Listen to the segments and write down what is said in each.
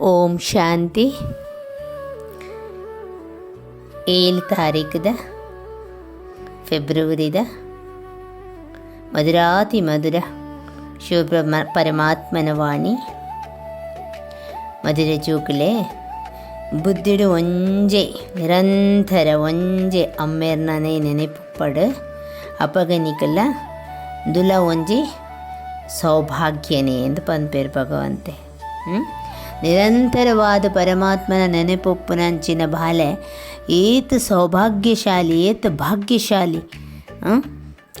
ಓಂ ಶಾಂತಿ. ಏಳು ತಾರೀಕದ ಫೆಬ್ರವರಿದ ಮಧುರಾತಿ ಮಧುರ ಶಿವಪ್ರ ಪರಮಾತ್ಮನ ವಾಣಿ. ಮಧುರ ಜೋಕುಲೆ ಬುದ್ಧಿಡು ಒಂಜೆ, ನಿರಂತರ ಒಂಜೆ ಅಮ್ಮೆರ್ನನೆ ಪಡು ಅಪಗನಿಕಲ್ಲ ದುಲ ಒಂಜಿ ಸೌಭಾಗ್ಯನೇ ಎಂದು ಪಂಪೇರು ಭಗವಂತೆ. ಹ್ಮ್? ನಿರಂತರವಾದ ಪರಮಾತ್ಮನ ನೆನೆಪೊಪ್ಪುನಂಚಿನ ಬಾಲೆ, ಏತ್ ಸೌಭಾಗ್ಯಶಾಲಿ, ಏತ್ ಭಾಗ್ಯಶಾಲಿ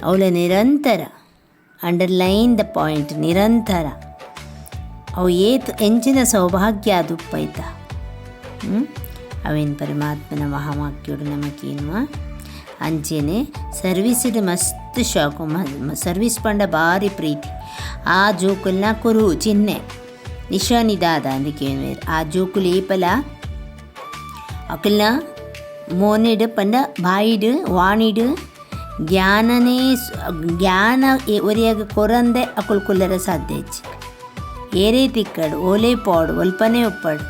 ಅವಳ ನಿರಂತರ. ಅಂಡರ್ಲೈನ್ ದ ಪಾಯಿಂಟ್ ನಿರಂತರ. ಅವು ಏತ್ ಎಂಚಿನ ಸೌಭಾಗ್ಯ ಅದು ಪೈತ ಅವೇನು ಪರಮಾತ್ಮನ ಮಹಾವಾಕ್ಯೋಡು ನಮಗೇನು ಅಂಚೆನೆ ಸರ್ವಿಸಿದ ಮಸ್ತ್ ಶಾಕು ಸರ್ವಿಸ್ ಪಂಡ ಭಾರಿ ಪ್ರೀತಿ. ಆ ಜೋಕುಲ್ನ ಕುರು ಚಿಹ್ನೆ ಅದಕ್ಕೆ ಆ ಜೋಕುಲು ಏಪಲ? ಅಕಲ್ನ ಮೋನೆಡು ಪಂಡ ಬಾಯಿಡು, ವಾಣಿಡು, ಜ್ಞಾನನೇ ಜ್ಞಾನ ಒರಿಯಾಗ ಕೊರಂದೆ ಅಕುಲ್ ಕುಲ್ಲರ ಸಾಧ್ಯ ಹೆಚ್ಚು ಏರೇ ತಿಕ್ಕಡು, ಓಲೆ ಪಾಡು, ಒಲ್ಪನೆ ಒಪ್ಪಡು.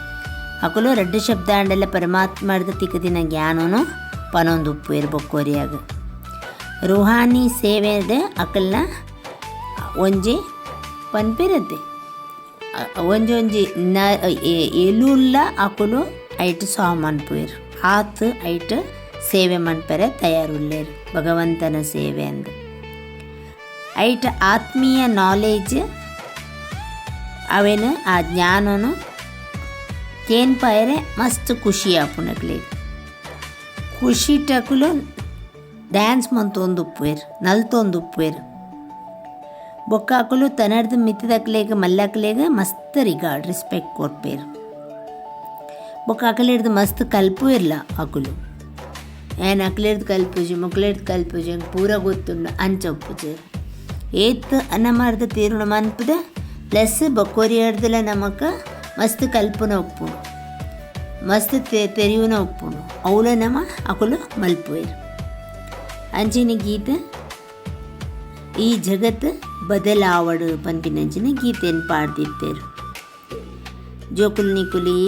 ಅಕುಲು ರಡ್ಡು ಶಬ್ದ ಅಂಡೆಲ್ಲ ಪರಮಾತ್ಮರ್ದ ತಿಕ್ಕದಿನ ಜ್ಞಾನನು ಪನೊಂದು ಉಪ್ಪು ಇರ್ಬೇಕು ಒರಿಯಾಗ. ರುಹಾನಿ ಸೇವೆದ ಅಕಲ್ನ ಒಂಜಿ ಪನ್ಪಿರತ್ತೆ ಒಂಜಿ ಒಂಜಿ ನ ಎಲುಲ್ಲ ಅಕುಲು ಐಟ್ ಸಾಮಾನ್ ಪೋಯ್ರು. ಆತ್ ಐಟ್ ಸೇವೆ ತಯಾರು ತಯಾರುಲ್ಲೇರು, ಭಗವಂತನ ಸೇವೆ ಅಂದು. ಐಟ್ ಆತ್ಮೀಯ ನಾಲೇಜ್ ಅವೇನು ಆ ಜ್ಞಾನನು ಕೇನ್ಪಾಯರೆ ಮಸ್ತ್ ಖುಷಿ ಆಪುನಕ್ಲೆ ಖುಷಿ ಟಕುಲು ಡ್ಯಾನ್ಸ್ ಮಂತೊಂದು ಉಪ್ಪುವೇರು ನಲ್ತೊಂದು ಉಪ್ಪುವೇರು ಬೊಕ್ಕಾಕುಲು ತನಡ್ದು ಮಿತ್ತದಕ್ಲೇಗ ಮಲ್ಲಕ್ಲೇಗ ಮಸ್ತ್ ರಿಗಾರ್ಡ್ ರೆಸ್ಪೆಕ್ಟ್ ಕೊರ್ಪೇರು ಬೊಕ್ಕ ಅಕಲಿಡ್ದು ಮಸ್ತ್ ಕಲ್ಪು ಇರಲ್ಲ ಅಕುಲು ಏನು ಅಕ್ಲಿಡ್ದು ಕಲ್ಪುಜಿ ಮುಕ್ಲಿಡ್ದು ಕಲ್ಪುಜಿ ಹಂಗೆ ಪೂರ ಗೊತ್ತುಂಡು ಅಂಚ ಉಪ್ಪುಜೇರು ಏತ್ ಅನ್ನಮಾರ್ದ ತೀರ್ಣ ಮನ್ಪದ, ಪ್ಲಸ್ ಬೊಕ್ಕೋರಿ ಹಿಡ್ದಲ್ಲ ನಮಕ ಮಸ್ತ್ ಕಲ್ಪನ ಉಪ್ಪುನು. ಮಸ್ತ್ ತೆ ತೆರಿಯುನ ಉಪ್ಪುನು. ಅವಳ ನಮ ಅಕುಲು ಮಲ್ಪುವೇರು ಅಂಚಿನ ಗೀತೆ, ಈ ಜಗತ್ ಬದಲಾವಡು ಪಂಪಿನಂಚಿನ ಗೀತೆಯನ್ನು ಪಾಡ್ದಿತ್ತರು. ಜೋಕುಲ್ ನಿಕುಲಿ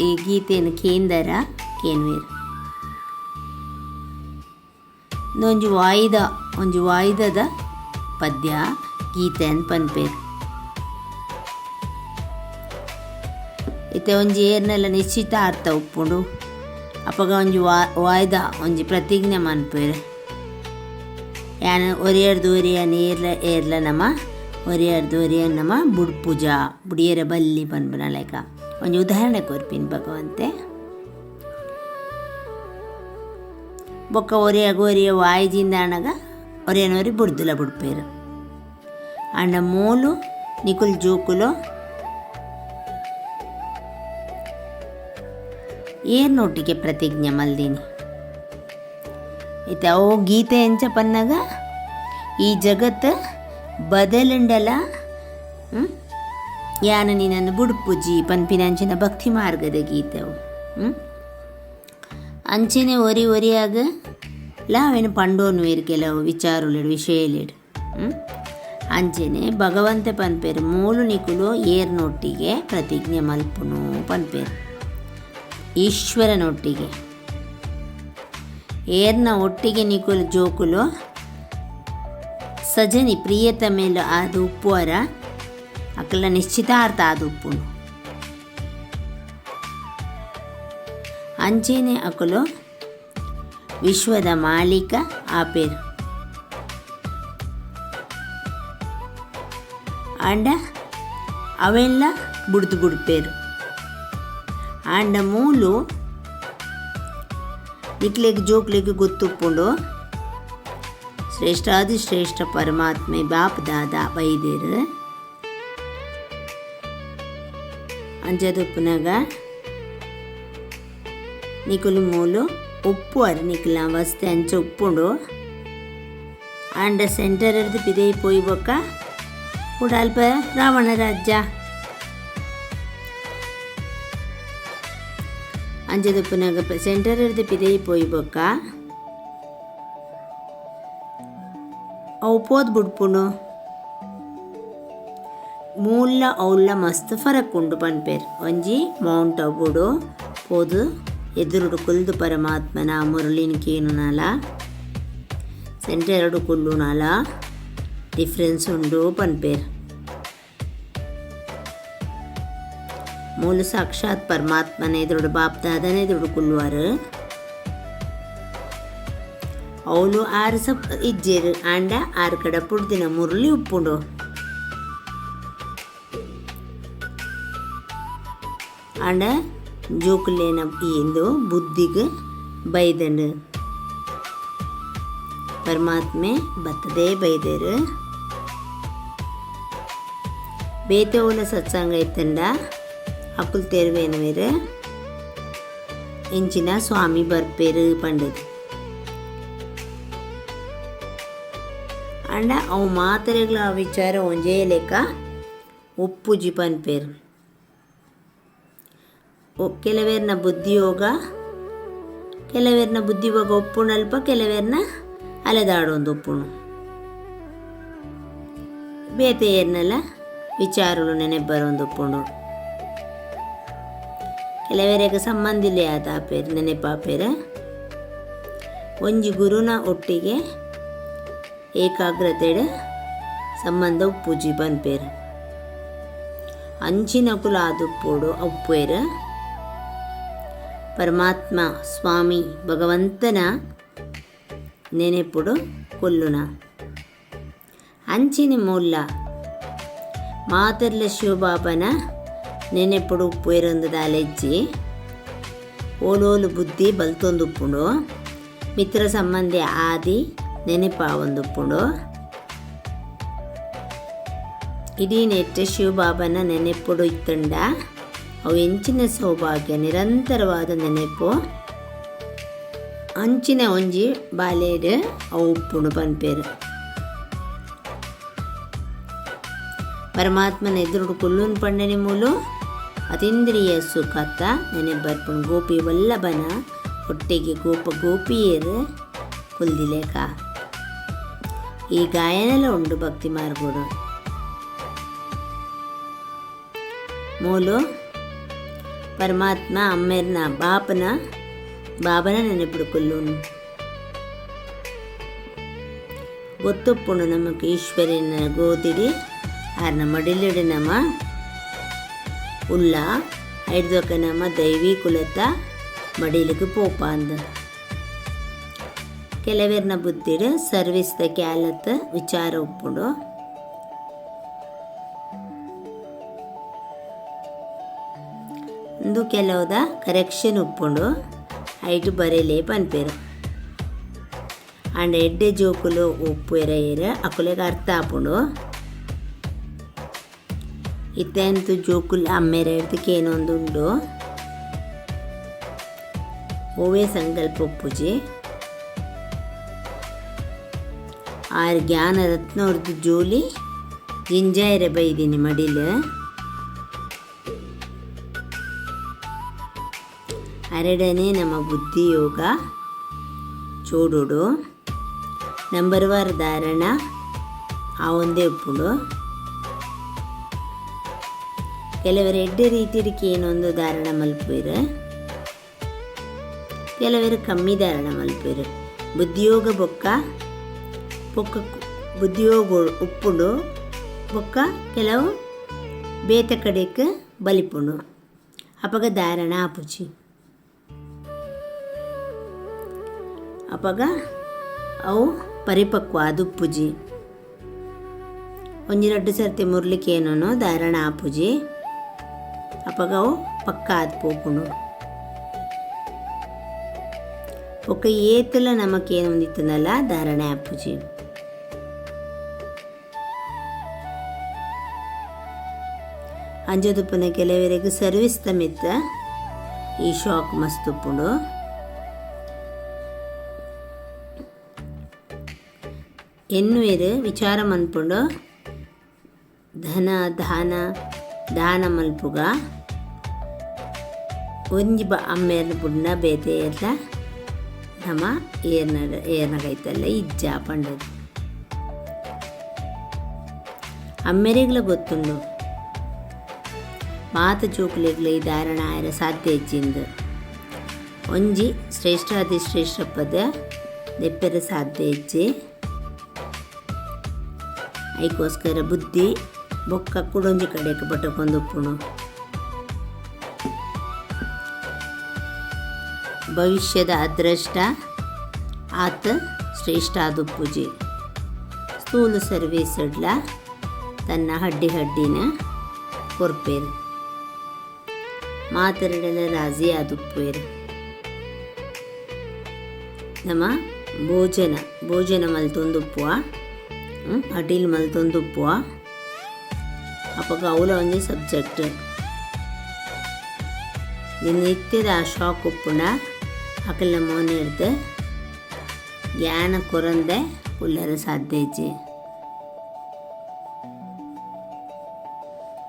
ಈ ಗೀತೆಯನ್ನು ಕೇಂದರ ಕೇನ್ವೇರು. ಒಂಜಿ ವಾಯ್ದ, ಒಂಜಿ ವಾಯ್ದದ ಪದ್ಯ ಗೀತೆ ಅಂತ ಪನ್ಪೇರು. ಇತ್ತೆ ಒಂಜಿ ಏರ್ನೆಲ್ಲ ನಿಶ್ಚಿತಾರ್ಥ ಉಪ್ಪುಂಡು. ಅಪ್ಪಗ ಒಂಜಿ ವಾಯ್ದ, ಒಂಜಿ ಪ್ರತಿಜ್ಞೆ ಮನ್ಪೇರು ಯಾನ ಒರಿಯರ್ದು ಒರಿಯನ್ ಏರ್ಲ ಏರ್ಲ ನಮ ಒರಿಯರ್ದು ಒರಿಯನ್ ನಮ ಬುಡ್ ಪೂಜಾ ಬುಡಿಯರ ಬಲ್ಲಿ ಪನ್ಪುನ ಲೈಕ ಒಂಜಿ ಉದಾಹರಣೆ ಕೊರ್ಪಿನ್ ಭಗವಂತೆ. ಬೊಕ್ಕ ಒರಿಯ ಒರಿಯ ವಾಯ್ಜಿಂದ ಅಣ್ಣಗ ಒರಿಯನೋರಿ ಬುಡ್ದುಲ ಬುಡ್ಪೇರು. ಅಂಡ ಮೂಲು, ನಿಕುಲ್ ಜೋಕುಲು ಏರ್ನೊಟ್ಟಿಗೆ ಪ್ರತಿಜ್ಞೆ ಮಲ್ದಿನಿ. ಇತ್ತೆ ಓ ಗೀತೆ ಎಂಚ ಪನ್ನಗ, ಈ ಜಗತ್ತು ಬದಲುಂಡಲ? ಯಾನ ನಿನ್ನನ್ನು ಬುಡ್ಪುಜಿ ಪನ್ಪಿನಂಚಿನ ಭಕ್ತಿ ಮಾರ್ಗದ ಗೀತೆ ಅವು ಹ್ಮ್? ಅಂಚೆನೆ ಒರಿ ಒರಿಯಾಗ ಲಾವೇನು ಪಂಡೋನು ಇರು ಕೆಲವು ವಿಚಾರುಲೆಡು, ವಿಷಯಲೆಡು, ಹ್ಮ್? ಅಂಚೆನೆ ಭಗವಂತ ಪನ್ಪೇರು ಮೂಲು ನಿಕುಲು ಏರ್ನೊಟ್ಟಿಗೆ ಪ್ರತಿಜ್ಞೆ ಮಲ್ಪುನು ಪನ್ಪೇರು, ಈಶ್ವರನೊಟ್ಟಿಗೆ ಏರ್ನ ಒಟ್ಟಿಗೆ ನಿಕುಲು ಜೋಕುಲು, ಸಜನಿ ಪ್ರಿಯತಮೇಲು ಆದ ಉಪ್ಪುವರ ಅಕ್ಕಲ ನಿಶ್ಚಿತಾರ್ಥ ಆದ ಉಪ್ಪುನು. ಅಂಚೆನೆ ಅಕುಲು, ವಿಶ್ವದ ಮಾಲೀಕ ಆಪೇರು ಆಂಡ ಅವೆಲ್ಲ ಬುಡ್ದು ಬುಡ್ಪೇರು. ಆಂಡ ಮೂಲು ನಿಕ್ಲೆಗ್ ಜೋಕ್ಲೆಗ್ ಗೊತ್ತುಪ್ಪುಂಡು. ಶ್ರೇಷ್ಠಾದಿ ಶ್ರೇಷ್ಠ ಪರಮಾತ್ಮೆ ಬಾಪ್ ದಾದ ಬೈದೇರು. ಅಂಚದುಪ್ಪುನಾಗ ನಿಕುಲು ಮೂಲು ಉಪ್ಪು ಅರ್ ನಿಕಲ ವಸ್ತೆ ಅಂಚ ಉಪ್ಪುಂಡು. ಅಂಡ ಸೆಂಟರ್ ಹಿಡ್ದು ಪಿದೈ ಅಲ್ಪ ರಾವಣ ಉಡಾಲ್ಪ ರಾವಣ நாங்கள் ಸೆಂಟರ್ ಹಿಡ್ದು ಪಿದೈ ಪೋಯಿ ಬೊಕ್ಕ. ಅವು ಪೋದ್ ಬಿಡ್ಪುಂಡು ಮೂಲ ಔಲ್ಲ ಮಸ್ತ್ ಫರಕ್ ಉಂಡು ಪನ್ಪೇರ್. ಒಂಜಿ ಮೌಂಟ್ ಅವುಡು ಪೋದು ಎದುರುಡು ಕುಲ್ದು ಪರಮಾತ್ಮನ ಮುರಳಿನ ಕೇನುನಲ ಸೆಂಟರ್ ಕುಲ್ಲುನಲ ಡಿಫ್ರೆನ್ಸ್ ಉಂಡು ಪನ್ಪೇರ್. ಮೂಲ ಸಾಕ್ಷಾತ್ ಪರಮಾತ್ಮನ ಬಾಪ್ ದಾದನೆ ದೊಡ್ಡ ಕುಲ್ಲುವಾರು ಅವಳು ಆರು ಸಪ್ ಇಜ್ಜೇರು, ಆಂಡ ಆರು ಕಡೆ ಪುಡ್ದಿನ ಮುರುಳಿ ಉಪ್ಪುಂಡು. ಆಂಡ ಜೋಕುಲೇನ ಇಂದು ಬುದ್ಧಿಗೆ ಬೈದಂಡು ಪರಮಾತ್ಮೆ ಬತ್ತದೇ ಬೈದೇರು. ಬೇತವುಲ ಸತ್ಸಂಗ ಇತ್ತಂಡ ಅಕ್ಕುಲ್ ತೆರುವೇನವೇರು ಎಂಚಿನ ಸ್ವಾಮಿ ಬರ್ಪೇರು ಪಂಡದು ಅಂಡ ಅವು ಮಾತ್ರೆಗಳ ವಿಚಾರ ಒಂಜೇ ಲೆಕ್ಕ ಉಪ್ಪುಜಿ ಪನ್ಪೇರು ಕೆಲವೇರ್ನ ಬುದ್ಧಿಯೋಗ ಕೆಲವೇರ್ನ ಬುದ್ಧಿಯೋಗ ಒಪ್ಪುಣಲ್ಪ ಕೆಲವೇರ್ನ ಅಲೆದಾಡೊಂದು ಒಪ್ಪುಣು ಬೇತೆ ಏರ್ನೆಲ್ಲ ವಿಚಾರಗಳು ನೆನಪು ಬರೋಂದು ಒಪ್ಪುಂಡು ಕೆಲವರಿಗೆ ಸಂಬಂಧಿಲೆ ಆದ ಆಪೇರು ನೆನಪಾಪೇರು ಒಂಜಿ ಗುರುನ ಒಟ್ಟಿಗೆ ಏಕಾಗ್ರತೆಡ್ ಸಂಬಂಧ ಉಪ್ಪುಜಿ ಪೇರು. ಅಂಚಿನ ಕುಲ ಆದುಪ್ಪೋಡು ಉಪ್ಪೇರು ಪರಮಾತ್ಮ, ಸ್ವಾಮಿ, ಭಗವಂತನ ನೆನೆಪುಡು, ಕೊಲ್ಲುನ. ಅಂಚಿನ ಮೂಲ ಮಾತರ್ಲ ಶಿವಬಾಬನ ನೆನೆಪುಡು ಉಪ್ಪೇರೊಂದು ಅಲೆಜ್ಜಿ ಓಲೋಲು ಬುದ್ಧಿ ಬಲ್ತೊಂದುಪ್ಪುಂಡು ಮಿತ್ರ ಸಂಬಂಧಿ ಆದಿ ನೆನಪಾವೊಂದುಪ್ಪುಂಡು ಇಡೀ ನೆಟ್ಟ ಶಿವಬಾಬನ ನೆನೆಪುಡು ಇತ್ತಂಡ. ಅವು ಎಂಚಿನ ಸೌಭಾಗ್ಯ, ನಿರಂತರವಾದ ನೆನಪು ಅಂಚಿನ ಒಂಜಿ ಬಾಲೇಡ್ ಅವು ಉಪ್ಪುಂಡು ಪನ್ಪೇರು. ಪರಮಾತ್ಮನ ಎದುರುಡು ಕುಲ್ಲುನ್ ಪಂಡನಿ ಮೂಲು. ಅತೀಂದ್ರಿಯ ಸುಖತ ನೆನೆ ಬರ್ಪಣ ಗೋಪಿ ವಲ್ಲಭನ ಒಟ್ಟಿಗೆ ಗೋಪ ಗೋಪಿಯರು ಕುಲ್ದಿಲೇಕ. ಈ ಗಾಯನಲ್ಲ ಉಂಡು ಭಕ್ತಿ ಮಾರ್ಗೋಡು. ಮೂಲು, ಪರಮಾತ್ಮ ಅಮ್ಮೇರ್ನ ಬಾಪನ ಬಾಬನ ನೆನಪಿಡು ಕೊಲ್ಲು ಗೊತ್ತುಪ್ಪುಂಡು ನಮಗೆ ಈಶ್ವರಿನ ಗೋತಿಡಿ, ಆರ್ನ ಮಡಿಲಿಡು ನಮ ಐಡ್ದೊಕ್ಕ ನಮ ದೈವಿ ಕುಲತ, ಮಡಿಲಿಗೆ ಪೋಪ ಅಂದ ಕೆಲವೇರ್ನ ಬುದ್ಧಿಡು ಸರ್ವಿಸ್ದ ಕ್ಯಾಲತ್ ವಿಚಾರ ಉಪ್ಪುಂಡು ಇಂದು ಕೆಲವುದ ಕರೆಕ್ಷನ್ ಉಪ್ಪುಂಡು ಐಟು ಬರೆಯಲೇ ಪನ್ಪೇರು. ಅಂಡ್ ಎಡ್ಡೆ ಜೋಕುಲು ಉಪ್ಪು ಎರ ಏರ ಅಕುಲೆಗೆ ಅರ್ಥ ಆಪುಂಡು. ಇತ್ತೆಂತು ಜೋಕುಲು ಜೋಕುಲ್ ಏನೊಂದು ಉಂಡು ಓವೇ ಸಂಕಲ್ಪ ಉಪ್ಪುಜಿ ಆರು ಜ್ಞಾನ ರತ್ನ ಅವ್ರದ್ದು ಜೋಲಿ, ಜಿಂಜಾಯಿರ ಬೈದೀನಿ ಮಡಿಲು. ಎರಡನೇ ನಮ್ಮ ಬುದ್ಧಿ ಯೋಗ ಚೂಡುಡು. ನಂಬರ್ ವಾರ ಧಾರಣ, ಆ ಒಂದೇ ಉಪ್ಪುಡು ಕೆಲವರು ಎಡ್ಡೆ ರೀತಿಯಕ್ಕೆ ಏನೊಂದು ಧಾರಣ ಮಲ್ಪುವಿರು ಕೆಲವರು ಕಮ್ಮಿ ಧಾರಣ ಮಲ್ಪುವಿರು ಬುದ್ಧಿಯೋಗ ಬೊಕ್ಕ ಬೊಕ್ಕ ಬುದ್ಧಿಯೋಗ ಉಪ್ಪುಂಡು, ಬೊಕ್ಕ ಕೆಲವು ಬೇತ ಕಡೆಗೆ ಬಲಿಪುಂಡು. ಅಪಗ ಧಾರಣ ಆಪುಜಿ ಅಪಗ ಅವು ಪರಿಪಕ್ವ ಆದುಪ್ಪುಜಿ ಒಂಜಿ ರಡ್ಡು ಸರ್ತಿ ಮುರ್ಲಿಕ್ಕೆ ಏನೋ ಧಾರಣ ಆಪುಜಿ. ಅಪಗ ಅವು ಪಕ್ಕ ಆದ್ ಪೋಪುಂಡು ಒಕ್ಕ ಏತಲ ನಮಕೇನು ಒಂದಿತ್ತನಲ್ಲ ಧಾರಣೆ ಆಪುಜಿ ಅಂಜದುಪ್ಪನ ಕೆಲವರಿಗೆ ಸರ್ವಿಸ್ ತಮಿತ್ತ ಈ ಶಾಕ್ ಮಸ್ತ್ ಉಪ್ಪುಂಡು ಎನ್ನುವೆರು ವಿಚಾರ ಮನ್ಪುಂಡು ಧನ ದಾನ ದಾನ ಮಲ್ಪುಗ ಒಂಜಿ ಬ ಅಮ್ಮೇರ್ನ ಬುಡ್ನ ಬೇತೆ ಎಲ್ಲ ನಮ್ಮ ಏನ, ಏನಾಗೈತಲ್ಲ ಇಜ್ಜ ಪಂಡದು. ಅಮ್ಮೆರೆಗ್ಲ ಗೊತ್ತುಂಡು. ಮಾತ ಜೋಕುಲೆಗ್ಲ ಈ ಧಾರಣ ಆಯ್ರ ಸಾಧ್ಯ ಹೆಚ್ಚಿಂದು ಒಂಜಿ ಶ್ರೇಷ್ಠ ಅತಿ ಶ್ರೇಷ್ಠ ಪದ ದೆಪ್ಪೆರ ಸಾಧ್ಯ ಹೆಚ್ಚಿ ಐಕೋಸ್ಕರ ಬುದ್ಧಿ ಬೊಕ್ಕ ಕುಡೊಂಜಿ ಕಡೆಗೆ ಬಟ್ಟಕೊಂದುಪ್ಪುಣು ಭವಿಷ್ಯದ ಅದೃಷ್ಟ ಆತ ಶ್ರೇಷ್ಠಾದು ಪೂಜೆ. ಸ್ಥೂಲ ಸರ್ವೇ ಸಡ್ಲ, ತನ್ನ ಹಡ್ಡಿ ಹಡ್ಡಿನ ಕೊರ್ಪೇರು. ಮಾತೆರಡಲ ರಾಜಿ ಆದುಪ್ಪೇರು ನಮ್ಮ ಭೋಜನ ಭೋಜನ ಮಲ್ತೊಂದುಪ್ಪುವ ಅಡಿಲ್ ಮಲ್ತೊಂದುಪ್ಪುವ ಅಪ್ಪ ಅವಲ ಒಂಜಿ ಸಬ್ಜೆಕ್ಟ್ ನಿತ್ಯದ ಆ ಶಾಕ್ ಉಪ್ಪುಂಡ ಅಕಲ್ನ ಮೋನೆ ಹಿಡ್ದು ಜ್ಞಾನ ಕೊರಂದೆ ಪುಲ್ಲರ ಸಾಧ್ಯ ಇಜ್ಜಿ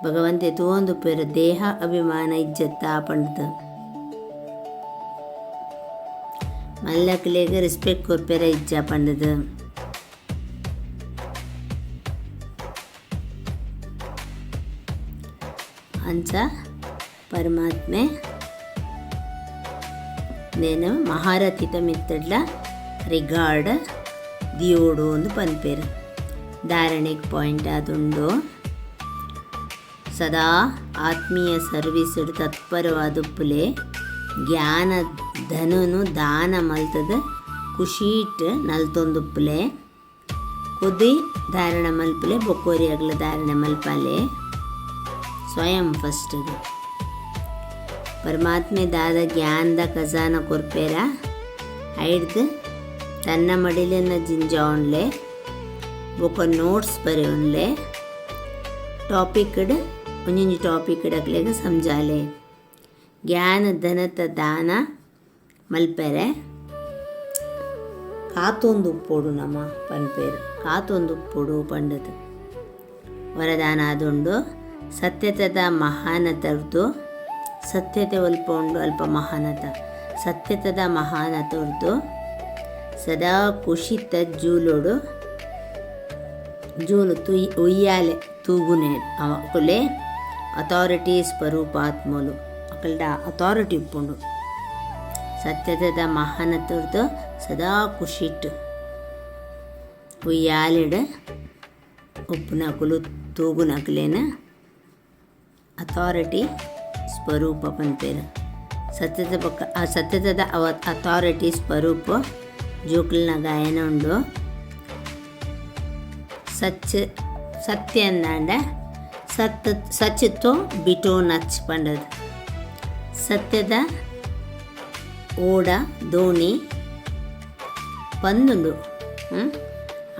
ಭಗವಂತೆ ತೋಂದು ಪೇರು ದೇಹ ಅಭಿಮಾನ ಇಜ್ಜತ್ತ ಪಂಡ್ದು ಮಲ್ಲಕ್ಲೆಗ್ ರೆಸ್ಪೆಕ್ಟ್ ಕೊರ್ಪೆರ ಇಜ್ಜ ಪಂಡದು ಅಂಚ ಪರಮಾತ್ಮೆ నేను మహారథిత మిత్రుడ్ల ರಿಗಾರ್ಡ್ ದಿಯೋಡು ಒಂದು ಪನ್ಪೇರು ಧಾರಣೆಗೆ ಪಾಯಿಂಟ್ ಆದುಂಡು ಸದಾ ಆತ್ಮೀಯ ಸರ್ವೀಸ್ ತತ್ಪರವಾದುಪ್ಪುಲೆ ಜ್ಞಾನ ಧನನು ದಾನ ಮಲ್ತದ ಖುಷೀಟ್ ನಲ್ತೊಂದುಪ್ಪುಲೆ ಕುದಿ ಧಾರಣ ಮಲ್ಪಲೆ ಬೊಕ್ಕೋರಿ ಅಗ್ಲ ಧಾರಣ ಮಲ್ಪಲೆ ಸ್ವಯಂ ಫಸ್ಟ್ ಪರಮಾತ್ಮೆ ದಾದ ಜ್ಞಾನದ ಖಜಾನ ಕೊರ್ಪೇರ? ಐಡ್ದು ತನ್ನ ಮಡಿಲಿನ ಜಿಂಜಾವಣ್ಲೆ ಬೊಕ ನೋಟ್ಸ್ ಬರೆಯೋನ್ಲೆ ಟಾಪಿಕ್ಡ್, ಒಂಜೊಂಜಿ ಟಾಪಿಕ್ ಇಡಕ್ಲೆಗ ಸಮಜಾಲೆ ಜ್ಞಾನ ಧನತ ದಾನ ಮಲ್ಪೆರೆ. ಕಾತೊಂದು ಉಪ್ಪೋಡು ನಮ್ಮ ಪನ್ಪೇರು. ಕಾತೊಂದು ಉಪ್ಪೋಡು ಪಂಡದು ವರದಾನ ಆದುಂಡು, ಸತ್ಯತದ ಮಹಾನತರ್ದು ಸತ್ಯತೆ ಅಲ್ಪ ಉಂಡು ಅಲ್ಪ ಮಹಾನತ. ಸತ್ಯತದ ಮಹಾನತರ್ದು ಸದಾ ಕುಶಿತ ಜೂಲೋಡು, ಜೂಲು ತುಯ್, ಉಯ್ಯಾಲೆ ತೂಗುನೆ ಅಕುಲೆ ಅಥಾರಿಟಿ ಸ್ವರೂಪಾತ್ಮಲು ಅಕಲ್ಡ ಅಥಾರಿಟಿ ಉಪ್ಪುಂಡು. ಸತ್ಯತದ ಮಹಾನತರ್ದು ಸದಾ ಕುಶಿಟ್ ಉಯ್ಯಾಲೆಡ್ ಉಪ್ಪುನಕುಲು ತೂಗುನಕಲೇನ ಅಥಾರಿಟಿ ಸ್ವರೂಪ ಪಂಪೇರ ಸತ್ಯದ ಪಕ್ಕ ಆ ಸತ್ಯದ ಅವ ಅಥಾರಿಟಿ ಸ್ವರೂಪ, ಜೋಕ್ಲಿನ ಗಾಯನ ಉಂಡು. ಸಚ್ ಸತ್ಯ ಅಂದಾಂಡ, ಸತ್, ಸಚ್ಚಿತ್ತು ಬಿಟೋ ನಚ್ ಪಂಡದು. ಸತ್ಯದ ಓಡ, ದೋಣಿ ಪಂದುಂಡು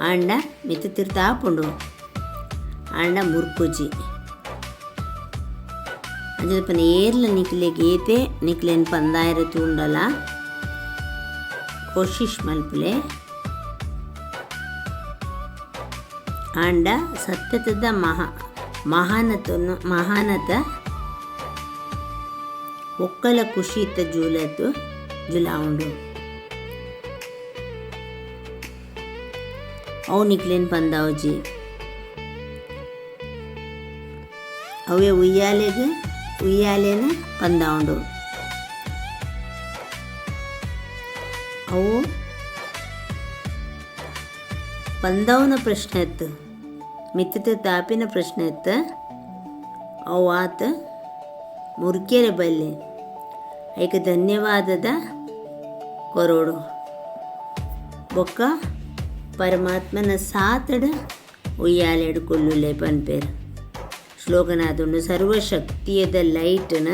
ಆಂಡ ಮಿತ್ತು ತಿರ್ತಾಪುಂಡು ಆಂಡ ಮುರ್ಕುಜಿ. ಪನ ಏರ್ಲ ನಿಕ್ಲೆ ಗೀತೆ, ನಿಕ್ಲೆನ್ ಪಂದಾಯಿರ ತೂಂಡಲ. ಕೋಶಿಶ್ ಮಲ್ಪಲೆ. ಆಂಡ ಸತ್ಯತದ ಮಹಾ ಮಹಾನತ ಮಹಾನತ. ಒಕ್ಕಲ ಖುಷಿತ ಜೂಲತ್ತು ಜುಲಾ ಉಂಡು ಅವು ನಿಕ್ಲೇನ್ ಪಂದಾವಜಿ. ಅವೇ ಉಯ್ಯಾಲೆಗೆ ಉಯ್ಯಾಲೆನ ಪಂದಾವಂಡು ಅವು ಪಂದವನ ಪ್ರಶ್ನೆ ಇತ್ತು. ಮಿತ್ತಿತ ತಾಪಿನ ಪ್ರಶ್ನೆ ಇತ್ತು. ಅವು ಆತ ಮುರ್ಕೆರೆ ಬಲ್ಲೆ. ಐಕ ಧನ್ಯವಾದದ ಕೊರೋಡು. ಬೊಕ್ಕ ಪರಮಾತ್ಮನ ಸಾತಡ ಉಯ್ಯಾಲೆಡು ಕೊಲ್ಲುಲೆ ಪನ್ಪೇರು. ಶ್ಲೋಕನಾದುಂಡು ಸರ್ವಶಕ್ತಿಯದ ಲೈಟ್ನ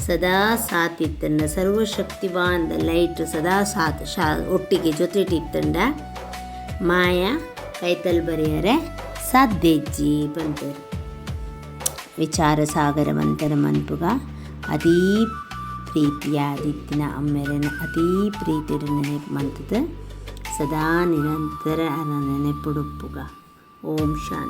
ಸದಾ ಸಾತಿತ್ತಂಡ ಸರ್ವಶಕ್ತಿವಾನ್ ಲೈಟ್ ಸದಾ ಸಾತ್, ಶಾ, ಒಟ್ಟಿಗೆ ಜೊತೆಟಿತ್ತಂಡ. ಮಾಯ ಕೈತಲ್ ಬರೆಯರೆ, ಸಾಧ್ಯಜ್ಜಿ ಬಂತರು. ವಿಚಾರ ಸಾಗರ ಮಂತರ ಮನ್ಪುಗ, ಅತೀ ಪ್ರೀತಿಯಾದಿತ್ತಿನ ಅಮ್ಮೆರನ ಅತೀ ಪ್ರೀತಿಯ ನೆನಪು ಮಂತದ, ಸದಾ ನಿರಂತರ ನೆನಪುಡುಪ್ಪುಗ. ಓಂ ಶಾಂತಿ.